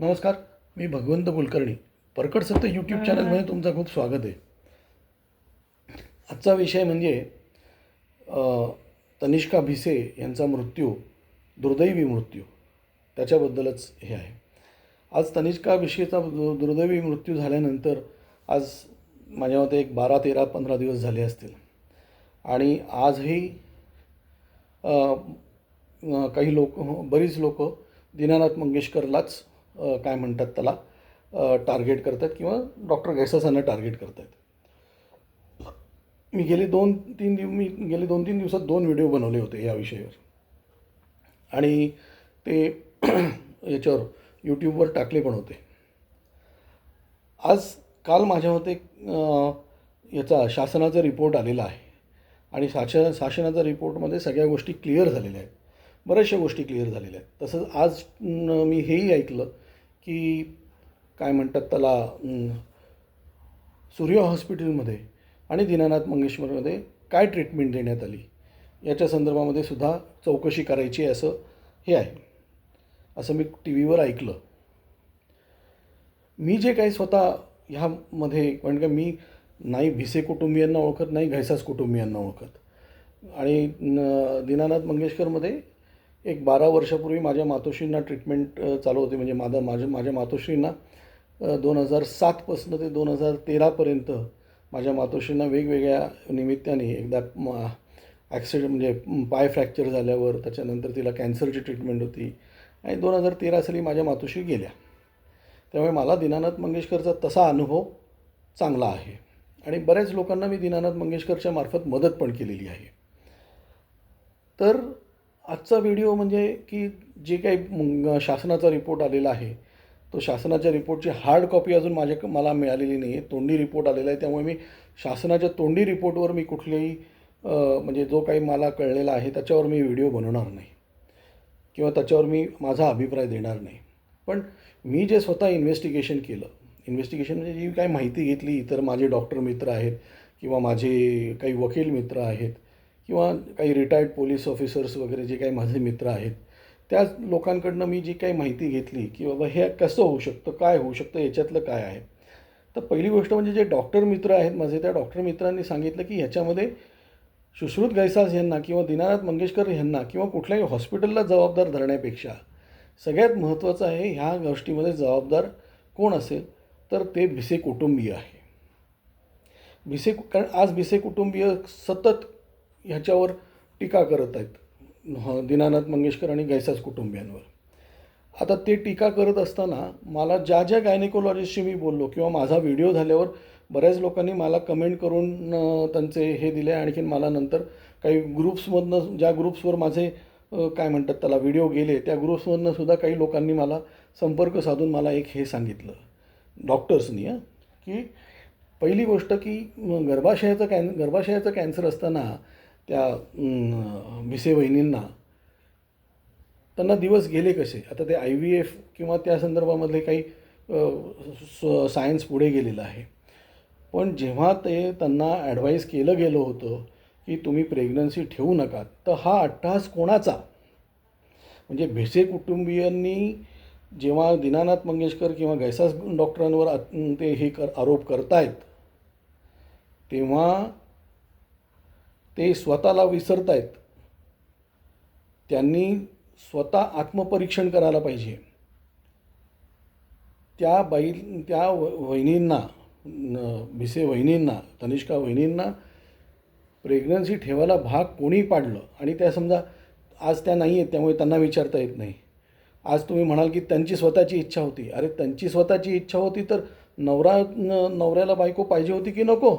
नमस्कार मी भगवंत कुलकर्णी. परकट सत्य यूट्यूब चॅनलमध्ये तुमचं खूप स्वागत आहे. आजचा विषय म्हणजे तनिष्का भिसे यांचा मृत्यू दुर्दैवी मृत्यू. त्याच्याबद्दलच हे आहे. आज तनिष्का भिसेचा दुर्दैवी मृत्यू झाल्यानंतर आज माझ्या मते एक बारा तेरा पंधरा दिवस झाले असतील. आणि आजही काही लोक बरीच लोक दीनानाथ मंगेशकरलाच काय म्हणतात त्याला टार्गेट करतात किंवा डॉक्टर गैसासांना टार्गेट करतात मी गेले दोन तीन दिव मी गेले दोन तीन दिवसात दोन व्हिडिओ बनवले होते या विषयावर. आणि ते याच्यावर यूट्यूबवर टाकले पण होते. आज काल माझ्या मते याचा शासनाचा रिपोर्ट आलेला आहे. आणि शासन शासनाच्या रिपोर्टमध्ये सगळ्या गोष्टी क्लिअर झालेल्या आहेत. बऱ्याचशा गोष्टी क्लिअर झालेल्या आहेत. तसंच आज मी हेही ऐकलं की काय म्हणतात त्याला सूर्य हॉस्पिटलमध्ये आणि दीनानाथ मंगेशकरमध्ये काय ट्रीटमेंट देण्यात आली? याच्या संदर्भामध्ये सुद्धा चौकशी करायची असं हे आहे. असं मी टी व्हीवर ऐकलं. मी जे काही स्वतः ह्यामध्ये कारण का मी नाही भिसे कुटुंबियांना ओळखत नाही घैसास कुटुंबियांना ओळखत. आणि दीनानाथ मंगेशकरमध्ये एक बारा वर्षापूर्वी माझ्या मातोश्रींना ट्रीटमेंट चालू होती. म्हणजे माझा माझ्या माझ्या मातोश्रींना दोन हजार सातपासनं ते दोन हजार तेरापर्यंत माझ्या मातोश्रींना वेगवेगळ्या निमित्ताने एकदा म ॲक्सिडेंट म्हणजे पाय फ्रॅक्चर झाल्यावर त्याच्यानंतर तिला कॅन्सरची ट्रीटमेंट होती. आणि दोन हजार तेरा साली माझ्या मातोश्री गेल्या. त्यामुळे मला दीनानाथ मंगेशकरचा तसा अनुभव चांगला आहे. आणि बऱ्याच लोकांना मी दीनानाथ मंगेशकरच्या मार्फत मदत पण केलेली आहे. तर आजचा व्हिडिओ म्हणजे की जे काही शासनाचा रिपोर्ट आलेला आहे तो शासनाच्या रिपोर्टची हार्ड कॉपी अजून माझ्या मला मिळालेली नाही आहे तोंडी रिपोर्ट आलेला आहे. त्यामुळे मी शासनाच्या तोंडी रिपोर्टवर मी कुठलेही म्हणजे जो काही मला कळलेला आहे त्याच्यावर मी व्हिडिओ बनवणार नाही. किंवा त्याच्यावर मी माझा अभिप्राय देणार नाही. पण मी जे स्वतः इन्व्हेस्टिगेशन केलं इन्व्हेस्टिगेशन म्हणजे जी काही माहिती घेतली इतर माझे डॉक्टर मित्र आहेत किंवा माझे काही वकील मित्र आहेत किंवा काही रिटायर्ड पोलीस ऑफिसर्स वगैरे जे काही माझे मित्र आहेत त्या लोकांकडनं मी जी काही माहिती घेतली की बाबा हे कसं होऊ शकतं काय होऊ शकतं याच्यातलं काय आहे. तर पहिली गोष्ट म्हणजे जे डॉक्टर मित्र आहेत माझे त्या डॉक्टर मित्रांनी सांगितलं की ह्याच्यामध्ये सुश्रुत गैसास यांना किंवा दीनानाथ मंगेशकर यांना किंवा कुठल्याही हॉस्पिटलला जबाबदार धरण्यापेक्षा सगळ्यात महत्त्वाचं आहे ह्या गोष्टीमध्ये जबाबदार कोण असेल तर ते भिसे कुटुंबीय आहे. भिसे कारण आज भिसे कुटुंबीय सतत ह्याच्यावर टीका करत आहेत. दीनानाथ मंगेशकर आणि गैसास कुटुंबियांवर. आता ते टीका करत असताना मला ज्या ज्या गायनेकोलॉजिस्टशी मी बोललो किंवा माझा व्हिडिओ झाल्यावर बऱ्याच लोकांनी मला कमेंट करून त्यांचे हे दिले. आणखीन मला नंतर काही ग्रुप्समधनं ज्या ग्रुप्सवर माझे काय म्हणतात त्याला व्हिडिओ गेले त्या ग्रुप्समधनं सुद्धा काही लोकांनी मला संपर्क साधून मला एक हे सांगितलं. डॉक्टर्सनी हां की पहिली गोष्ट की गर्भाशयाचं कॅन गर्भाशयाचं कॅन्सर असताना त्या भिसे वहिनींना. त्यांना दिवस गेले कसे? आता ते आय व्ही एफ किंवा त्या संदर्भामधले काही सायन्स पुढे गेलेलं आहे. पण जेव्हा ते त्यांना ॲडवाईस केलं गेलं होतं की तुम्ही प्रेग्नन्सी ठेवू नका तर हा अट्टहास कोणाचा? म्हणजे भिसे कुटुंबियांनी जेव्हा दीनानाथ मंगेशकर किंवा गैसास डॉक्टरांवर ते हे कर आरोप करतायत तेव्हा ते स्वतःला विसरतायत. त्यांनी स्वतः आत्मपरीक्षण करायला पाहिजे. त्या बाई त्या वहिनींना भिसे वहिनींना तनिष्का वहिनींना प्रेग्नन्सी ठेवायला भाग कोणी पाडलं आणि त्या समजा आज त्या नाही आहेत त्यामुळे त्यांना विचारता येत नाही. आज तुम्ही म्हणाल की त्यांची स्वतःची इच्छा होती. अरे त्यांची स्वतःची इच्छा होती तर नवरा नवऱ्याला बायको पाहिजे होती की नको?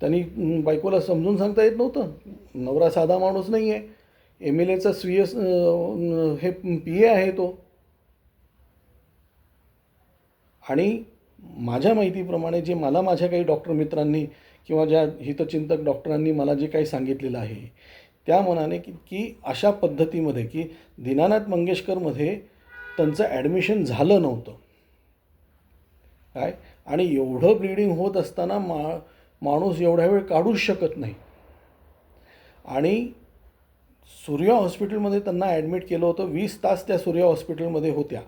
त्यांनी बायकोला समजून सांगता येत नव्हतं. नवरा साधा माणूस नाही आहे एम एल एचा स्वीय हे पी ए आहे तो. आणि माझ्या माहितीप्रमाणे जे मला माझ्या काही डॉक्टर मित्रांनी किंवा ज्या हितचिंतक डॉक्टरांनी मला जे काही सांगितलेलं आहे त्या मनाने की की अशा पद्धतीमध्ये की दीनानाथ मंगेशकरमध्ये त्यांचं ॲडमिशन झालं नव्हतं. काय? आणि एवढं ब्लिडिंग होत असताना मा माणूस एवढ्या वेळ काढूच शकत नाही. आणि सूर्या हॉस्पिटलमध्ये त्यांना ॲडमिट केलं होतं वीस तास त्या सूर्या हॉस्पिटलमध्ये होत्या.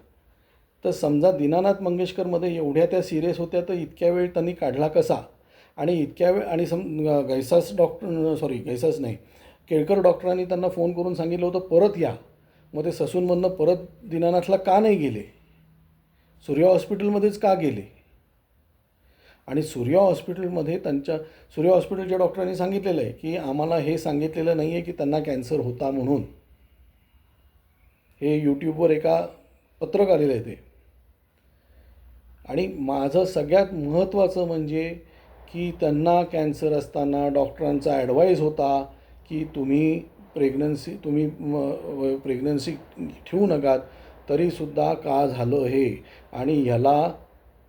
तर समजा दीनानाथ मंगेशकरमध्ये एवढ्या त्या सिरियस होत्या तर इतक्या वेळ त्यांनी काढला कसा? आणि इतक्या वेळ आणि सम गैसास डॉक्टर सॉरी गैसास नाही केळकर डॉक्टरांनी त्यांना फोन करून सांगितलं होतं परत या. मग ते ससूनमधनं परत दीनानाथला का नाही गेले? सूर्या हॉस्पिटलमध्येच का गेले? आणि सूर्या हॉस्पिटलमध्ये त्यांच्या सूर्या हॉस्पिटलच्या डॉक्टरांनी सांगितलेलं आहे की आम्हाला हे सांगितलेलं नाही आहे की त्यांना कॅन्सर होता म्हणून. हे यूट्यूबवर एका पत्रक आलेलं आहे ते. आणि माझं सगळ्यात महत्त्वाचं म्हणजे की त्यांना कॅन्सर असताना डॉक्टरांचा ॲडवाईज होता की तुम्ही प्रेग्नन्सी तुम्ही प्रेग्नन्सी ठेवू नकात तरीसुद्धा का झालं हे? आणि ह्याला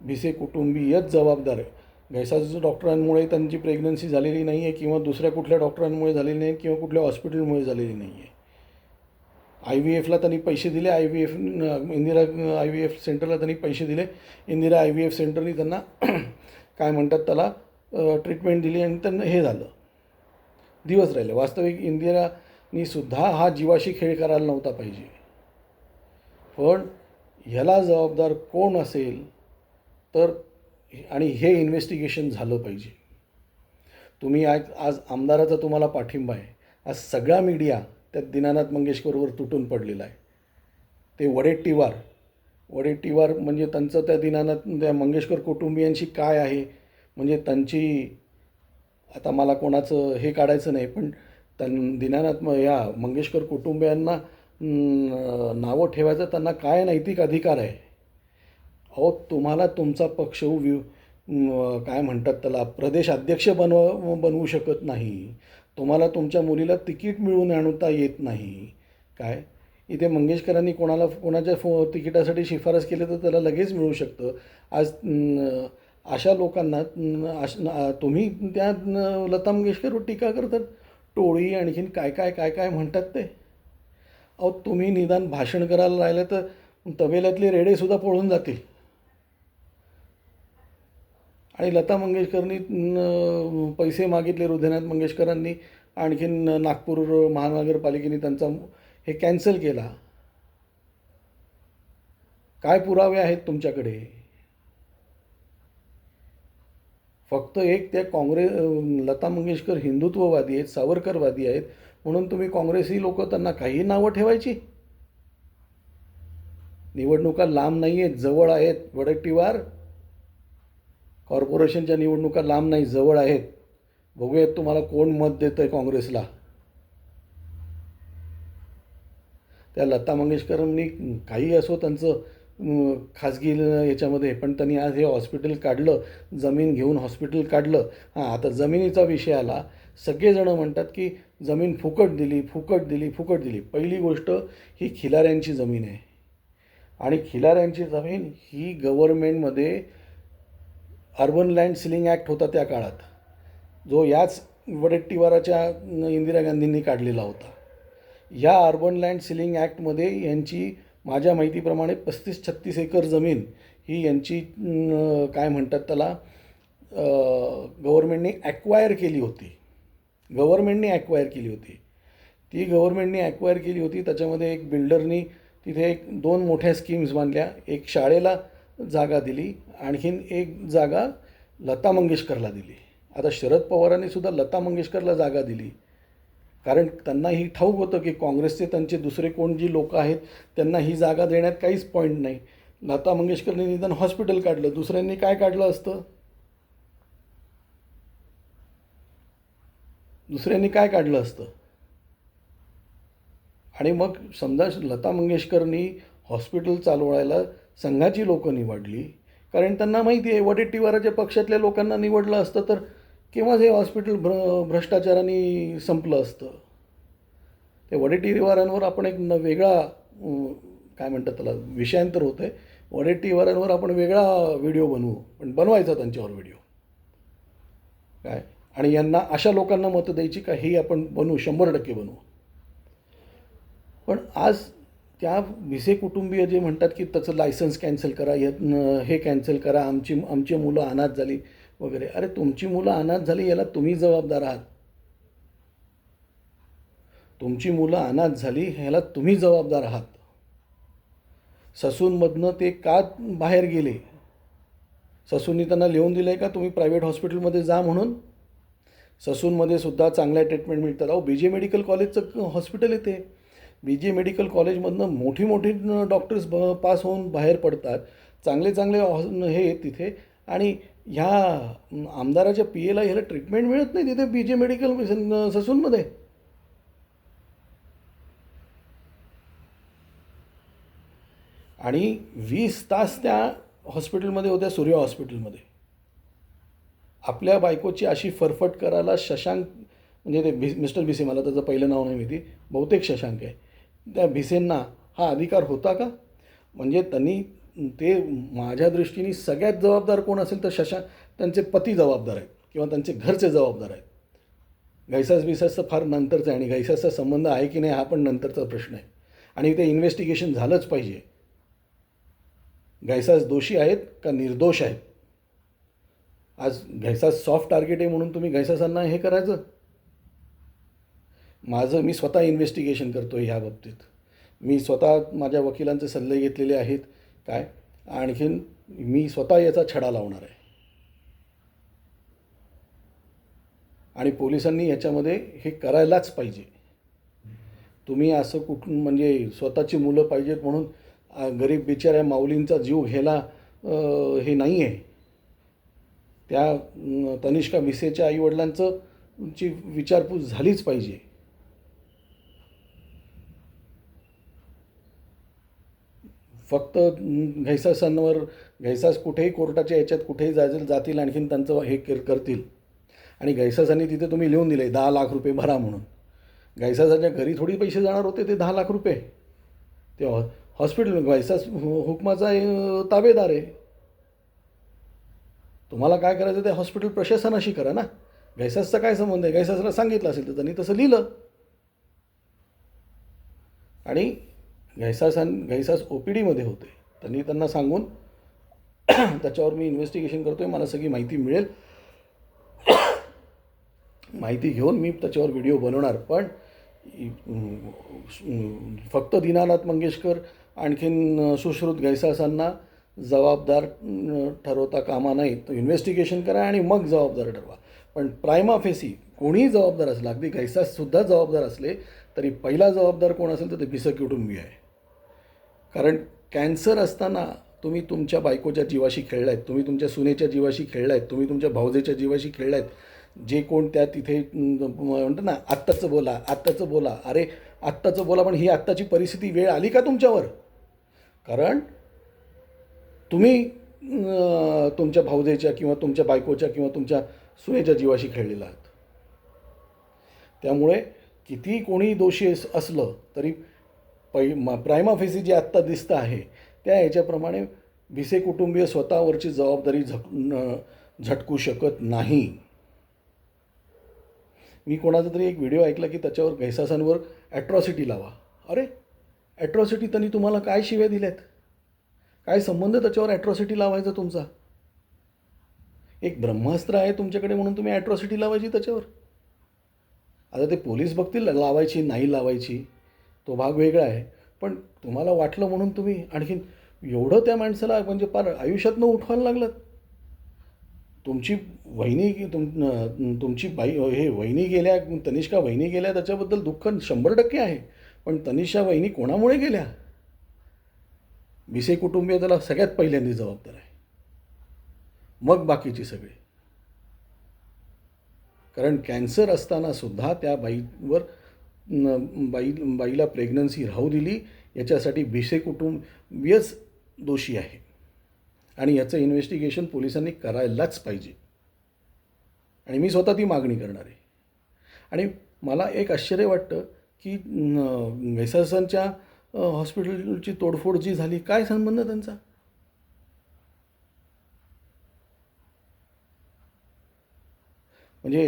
भिसे कुटुंबीयच जबाबदार आहे. गैसाच्या डॉक्टरांमुळे त्यांची प्रेग्नन्सी झालेली नाही आहे किंवा दुसऱ्या कुठल्या डॉक्टरांमुळे झालेली नाही किंवा कुठल्या हॉस्पिटलमुळे झालेली नाही आहे आय व्ही एफला त्यांनी पैसे दिले I V F Indira I V F सेंटरला त्यांनी पैसे दिले. इंदिरा आय व्ही एफ सेंटरनी त्यांना काय म्हणतात त्याला ट्रीटमेंट दिली आणि त्यांना हे झालं. दिवस राहिले. वास्तविक इंदिरानी सुद्धा हा जीवाशी खेळ करायला नव्हता पाहिजे. पण ह्याला जबाबदार कोण असेल? तर आणि हे इन्व्हेस्टिगेशन झालं पाहिजे. तुम्ही आज आज आमदाराचा तुम्हाला पाठिंबा आहे. आज सगळा मीडिया त्या दीनानाथ मंगेशकरवर तुटून पडलेला आहे. ते वडेट्टीवार वडेट्टीवार म्हणजे त्यांचं त्या दीनानाथ त्या मंगेशकर कुटुंबियांशी काय आहे? म्हणजे त्यांची आता मला कोणाचं हे काढायचं नाही पण त्यां दीनानाथ म या मंगेशकर कुटुंबियांना नावं ठेवायचं त्यांना काय नैतिक अधिकार आहे? अहो तुम्हाला तुमचा पक्ष वि काय म्हणतात त्याला प्रदेश अध्यक्ष बनव बनवू शकत नाही. तुम्हाला तुमच्या मुलीला तिकीट मिळवून आणता येत नाही. काय? इथे मंगेशकरांनी कोणाला कोणाच्या फो तिकिटासाठी शिफारस केली तर त्याला लगेच मिळू शकतं. आज अशा लोकांना अश तुम्ही त्या लता मंगेशकरवर टीका करतात. टोळी आणखीन काय काय काय काय म्हणतात ते? अहो तुम्ही निदान भाषण करायला राहिलं तर तबेल्यातले रेडेसुद्धा पळून जातील. आणि लता मंगेशकरनी पैसे मागितले हृदयनाथ मंगेशकरांनी आणखीन नागपूर महानगरपालिकेने त्यांचा हे कॅन्सल केला. काय पुरावे आहेत तुमच्याकडे? फक्त एक त्या काँग्रेस लता मंगेशकर हिंदुत्ववादी आहेत सावरकरवादी आहेत म्हणून तुम्ही काँग्रेसी लोक त्यांना काही नावं ठेवायची? निवडणुका लांब नाही आहेत जवळ आहेत वडट्टीवार कॉर्पोरेशनच्या निवडणुका लांब नाही जवळ आहेत. बघूयात तुम्हाला कोण मत देतं आहे काँग्रेसला. त्या लता मंगेशकरांनी काही असो त्यांचं खाजगी याच्यामध्ये पण त्यांनी आज हे हॉस्पिटल काढलं जमीन घेऊन हॉस्पिटल काढलं. हां आता जमिनीचा विषय आला. सगळेजणं म्हणतात की जमीन फुकट दिली फुकट दिली फुकट दिली. पहिली गोष्ट ही खिलाऱ्यांची जमीन आहे. आणि खिलाऱ्यांची जमीन ही गव्हर्मेंटमध्ये अर्बन लँड सिलिंग ॲक्ट होता त्या काळात. जो याच वडेट्टीवाराच्या इंदिरा गांधींनी काढलेला होता. या अर्बन लँड सिलिंग ॲक्टमध्ये यांची माझ्या माहितीप्रमाणे पस्तीस छत्तीस एकर जमीन ही यांची काय म्हणतात त्याला गव्हर्मेंटने ॲक्वायर केली होती. गव्हर्मेंटने ॲक्वायर केली होती. ती गव्हर्मेंटने ॲक्वायर केली होती. त्याच्यामध्ये एक बिल्डरनी तिथे एक दोन मोठ्या स्कीम्स बांधल्या. एक शाळेला जागा दिली. आणखीन एक जागा लता मंगेशकरला दिली. आता शरद पवारांनी सुद्धा लता मंगेशकरला जागा दिली. कारण त्यांना ही ठाऊक होतं की काँग्रेसचे त्यांचे दुसरे कोण जी लोक आहेत त्यांना ही जागा देण्यात काहीच पॉईंट नाही. लता मंगेशकरने निदान हॉस्पिटल काढलं. दुसऱ्यांनी काय काढलं असतं? दुसऱ्यांनी काय काढलं असतं? आणि मग समजा लता मंगेशकरनी हॉस्पिटल चालवायला संघाची लोकं निवडली. कारण त्यांना माहिती आहे वडेट्टीवाराच्या पक्षातल्या लोकांना निवडलं असतं तर केव्हाच हे हॉस्पिटल भ्र भ्रष्टाचाराने संपलं असतं? ते वडेट्टीवारांवर आपण एक न वेगळा काय म्हणतात त्याला विषयांतर होतं आहे वडेट्टीवारांवर आपण वेगळा व्हिडिओ बनवू पण बनवायचा त्यांच्यावर व्हिडिओ काय? आणि यांना अशा लोकांना मतं द्यायची का हे आपण बनवू शंभर टक्के बनवू. पण आज त्या भिसे कुटुंबीय जे म्हणतात की त्याचं लायसन्स कॅन्सल करा या हे कॅन्सल करा आमची आमची मुलं अनाथ झाली वगैरे. अरे तुमची मुलं अनाथ झाली याला तुम्ही जबाबदार आहात. तुमची मुलं अनाथ झाली ह्याला तुम्ही जबाबदार आहात. ससूनमधनं ते का बाहेर गेले? ससूननी त्यांना लिहून दिलं आहे का तुम्ही प्रायव्हेट हॉस्पिटलमध्ये जा म्हणून? ससूनमध्ये सुद्धा चांगल्या ट्रीटमेंट मिळतात. अहो बी जे मेडिकल कॉलेजचं हॉस्पिटल येते बी जे मेडिकल कॉलेजमधनं मोठी मोठी डॉक्टर्स ब पास होऊन बाहेर पडतात. चांगले चांगले हे आहेत तिथे. आणि ह्या आमदाराच्या पी एला ह्याला ट्रीटमेंट मिळत नाही तिथे बी जे मेडिकल ससूनमध्ये. आणि वीस तास त्या हॉस्पिटलमध्ये होत्या सूर्य हॉस्पिटलमध्ये आपल्या बायकोची अशी फरफट करायला शशांक म्हणजे ते भि मिस्टर भिसे मला त्याचं पहिलं नाव नाही माहिती बहुतेक शशांक आहे. त्या भिसेंना हा अधिकार होता का? म्हणजे त्यांनी ते माझ्या दृष्टीने सगळ्यात जबाबदार कोण असेल तर शशा त्यांचे पती जबाबदार आहेत किंवा त्यांचे घरचे जबाबदार आहेत. घैसास बिसासचं फार नंतरचं आहे आणि घैसासचा संबंध आहे की नाही हा पण नंतरचा प्रश्न आहे. आणि ते इन्व्हेस्टिगेशन झालंच पाहिजे. घैसास दोषी आहेत का निर्दोष आहेत? आज घैसास सॉफ्ट टार्गेट आहे म्हणून तुम्ही घैसासांना हे करायचं? माझं मी स्वतः इन्व्हेस्टिगेशन करतो ह्या बाबतीत. मी स्वतः माझ्या वकिलांचे सल्ले घेतलेले आहेत. काय? आणखीन मी स्वतः याचा छडा लावणार आहे. आणि पोलिसांनी याच्यामध्ये हे करायलाच पाहिजे. तुम्ही असं कुठून म्हणजे स्वतःची मुलं पाहिजेत म्हणून गरीब बिचाऱ्या माऊलींचा जीव घ्यायला हे नाही आहे त्या तनिष्का भिसेच्या आईवडिलांचं ची विचारपूस झालीच पाहिजे. फक्त घैसासांवर घैसास कुठेही कोर्टाच्या याच्यात कुठेही जायचं जातील आणखीन त्यांचं हे कर करतील. आणि घैसासांनी तिथे तुम्ही लिहून दिले दहा लाख रुपये भरा म्हणून. घैसासाच्या घरी थोडी पैसे जाणार होते ते दहा लाख रुपये. ते हो, हॉस्पिटल घैसास हु- हुकमाचा ताबेदार आहे. तुम्हाला काय करायचं ते हॉस्पिटल प्रशासनाशी करा ना. घैसासचा काय संबंध आहे? घैसासला सांगितलं असेल तर त्यांनी तसं लिहिलं. आणि घैसासां घैसास ओ पी डीमध्ये होते. त्यांनी त्यांना सांगून त्याच्यावर मी इन्व्हेस्टिगेशन करतो आहे मला सगळी माहिती मिळेल. माहिती घेऊन मी त्याच्यावर व्हिडिओ बनवणार. पण फक्त दीनानाथ मंगेशकर आणखीन सुश्रुत घैसासांना जबाबदार ठरवता कामा नाही तो इन्व्हेस्टिगेशन करा आणि मग जबाबदार ठरवा. पण प्रायमा फेसी कोणीही जबाबदार असला अगदी घैसाससुद्धा जबाबदार असले तरी पहिला जबाबदार कोण असेल तर ते भिसक कुटुंबी आहे. कारण कॅन्सर असताना तुम्ही तुमच्या बायकोच्या जीवाशी खेळलायत तुम्ही तुमच्या सुनेच्या जीवाशी खेळलायत तुम्ही तुमच्या भावजेच्या जीवाशी खेळलायत जे कोण त्या तिथे म्हणतं ना आत्ताचं बोला आत्ताचं बोला अरे आत्ताचं बोला पण ही आत्ताची परिस्थिती वेळ आली का तुमच्यावर? कारण तुम्ही तुमच्या भावजेच्या किंवा तुमच्या बायकोच्या किंवा तुमच्या सुनेच्या जीवाशी खेळलेला आहात. त्यामुळे किती कोणी दोषी असलं तरी पै म प्रायमा जे आत्ता दिसतं आहे त्या याच्याप्रमाणे भिसे कुटुंबीय स्वतःवरची जबाबदारी झक झटकू शकत नाही. मी कोणाचा तरी एक व्हिडिओ ऐकला की त्याच्यावर घैसासांवर ॲट्रॉसिटी लावा. अरे ॲट्रॉसिटी त्यांनी तुम्हाला काय शिव्या दिल्यात? काय संबंध त्याच्यावर ॲट्रॉसिटी लावायचा तुमचा? एक ब्रह्मास्त्र आहे तुमच्याकडे म्हणून तुम्ही ॲट्रॉसिटी लावायची त्याच्यावर? आता ते पोलीस बघतील लावायची नाही लावायची. तो भाग वेगळा आहे. पण तुम्हाला वाटलं म्हणून तुम्ही आणखीन एवढं त्या माणसाला म्हणजे पार आयुष्यातनं उठवायला लागलं तुमची वहिनी तुम तुमची बाई हे वहिनी गेल्या तनिष्का वहिनी गेल्या त्याच्याबद्दल दुःख शंभर टक्के आहे. पण तनिष्का वहिनी कोणामुळे गेल्या? विसे कुटुंबीय त्याला सगळ्यात पहिल्यांदा जबाबदार आहे. मग बाकीची सगळे. कारण कॅन्सर असताना सुद्धा त्या बाईवर बाई बाईला प्रेग्नन्सी राहू दिली याच्यासाठी भिसे कुटुंबीयच दोषी आहे. आणि याचं इन्व्हेस्टिगेशन पोलिसांनी करायलाच पाहिजे. आणि मी स्वतः ती मागणी करणार आहे. आणि मला एक आश्चर्य वाटतं की घैसासांच्या हॉस्पिटलची तोडफोड जी झाली काय संबंध त्यांचा? म्हणजे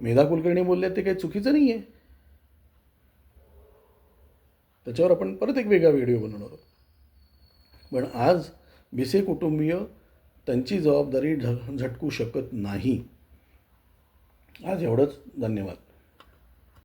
मेधा कुलकर्णी बोलले ते काही चुकीचं नाही आहे त्याच्यावर आपण परत एक वेगळा व्हिडिओ बनवणार आहोत. पण आज भिसे कुटुंबीय त्यांची जबाबदारी झ झटकू शकत नाही. आज एवढंच. धन्यवाद.